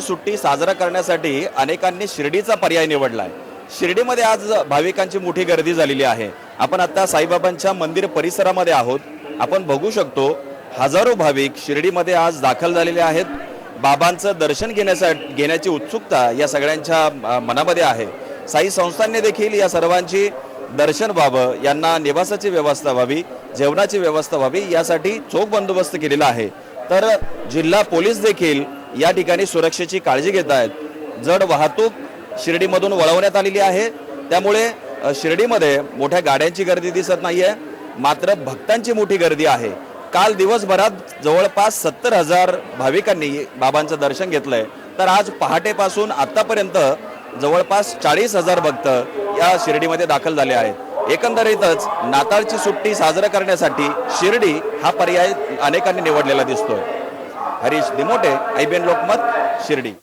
सुट्टी साजरा करण्यासाठी अनेकांनी शिर्डीचा पर्याय निवडलाय. शिर्डीमध्ये आज भाविकांची मोठी गर्दी झालेली आहे. आपण आता साईबाबांच्या मंदिर परिसरामध्ये आहोत. आपण बघू शकतो हजारो भाविक शिर्डीमध्ये आज दाखल झालेले आहेत. बाबांचं दर्शन घेण्यासाठी घेण्याची उत्सुकता या सगळ्यांच्या मनामध्ये आहे. साई संस्थांनी देखील या सर्वांची दर्शन व्हावं यांना निवासाची व्यवस्था व्हावी जेवणाची व्यवस्था व्हावी यासाठी चोख बंदोबस्त केलेला आहे. तर जिल्हा पोलीस देखील या ठिकाणी सुरक्षेची काळजी घेत आहेत. जड वाहतूक शिर्डीमधून वळवण्यात आलेली आहे. त्यामुळे शिर्डीमध्ये मोठ्या गाड्यांची गर्दी दिसत नाही आहे मात्र भक्तांची मोठी गर्दी आहे. काल दिवसभरात जवळपास सत्तर हजार भाविकांनी बाबांचं दर्शन घेतलंय. तर आज पहाटेपासून आतापर्यंत जवळपास चाळीस हजार भक्त या शिर्डीमध्ये दाखल झाले आहेत. एकंदरीतच नाताळची सुट्टी साजरा करण्यासाठी शिर्डी हा पर्याय अनेकांनी निवडलेला दिसतोय. हरीश दिमोटे आयबीएन लोकमत शिर्डी.